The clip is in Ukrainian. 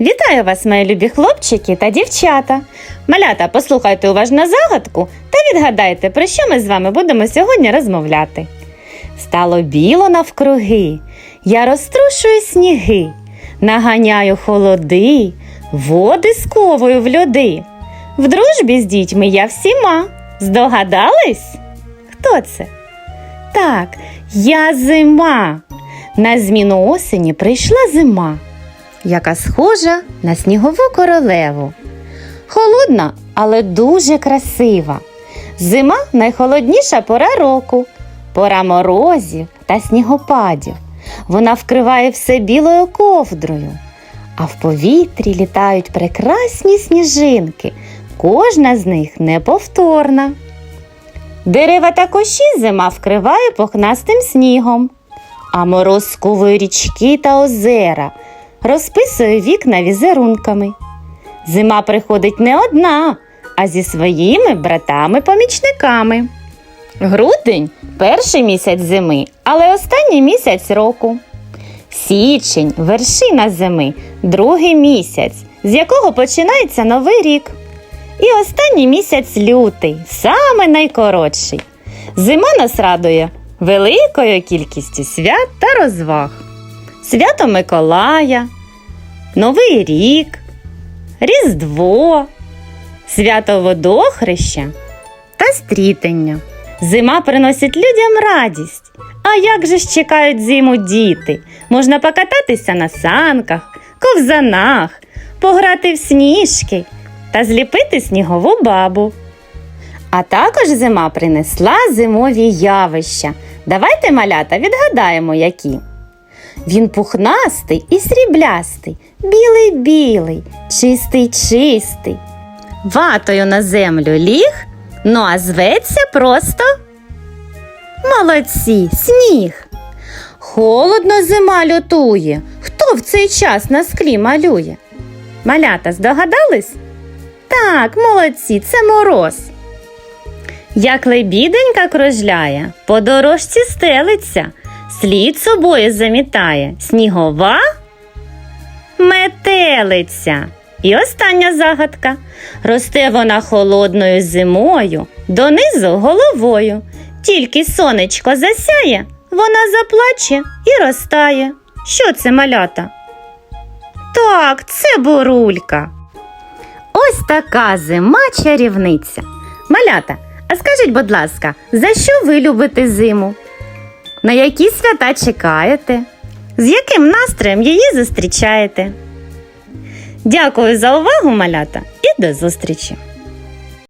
Вітаю вас, мої любі хлопчики та дівчата. Малята, послухайте уважно загадку та відгадайте, про що ми з вами будемо сьогодні розмовляти. Стало біло навкруги, я розтрушую сніги, наганяю холоди, води сковую в льоди. В дружбі з дітьми я всіма. Здогадались? Хто це? Так, я зима. На зміну осені прийшла зима, яка схожа на снігову королеву. Холодна, але дуже красива. Зима найхолодніша пора року, пора морозів та снігопадів. Вона вкриває все білою ковдрою, а в повітрі літають прекрасні сніжинки. Кожна з них неповторна. Дерева та кущі зима вкриває пухнастим снігом, а мороз сковує річки та озера, розписує вікна візерунками. Зима приходить не одна, а зі своїми братами-помічниками. Грудень перший місяць зими, але останній місяць року. Січень вершина зими, другий місяць, з якого починається новий рік. І останній місяць лютий, саме найкоротший. Зима нас радує великою кількістю свят та розваг. Свято Миколая, Новий рік, Різдво, свято водохреща та стрітення. Зима приносить людям радість. А як же ж чекають зиму діти? Можна покататися на санках, ковзанах, пограти в сніжки та зліпити снігову бабу. А також зима принесла зимові явища. Давайте, малята, відгадаємо, які. Він пухнастий і сріблястий, білий-білий, чистий-чистий. Ватою на землю ліг, ну а зветься просто. Молодці, сніг. Холодно зима лютує. Хто в цей час на склі малює? Малята, здогадались? Так, молодці, це мороз. Як лебіденька кружляє, по дорожці стелиться, слід собою замітає, снігова метелиця. І остання загадка. Росте вона холодною зимою, донизу головою. Тільки сонечко засяє, вона заплаче і розтає. Що це малята? Так, це бурулька. Ось така зима чарівниця. Малята, а скажіть, будь ласка, за що ви любите зиму? На які свята чекаєте? З яким настроєм її зустрічаєте? Дякую за увагу, малята, і до зустрічі!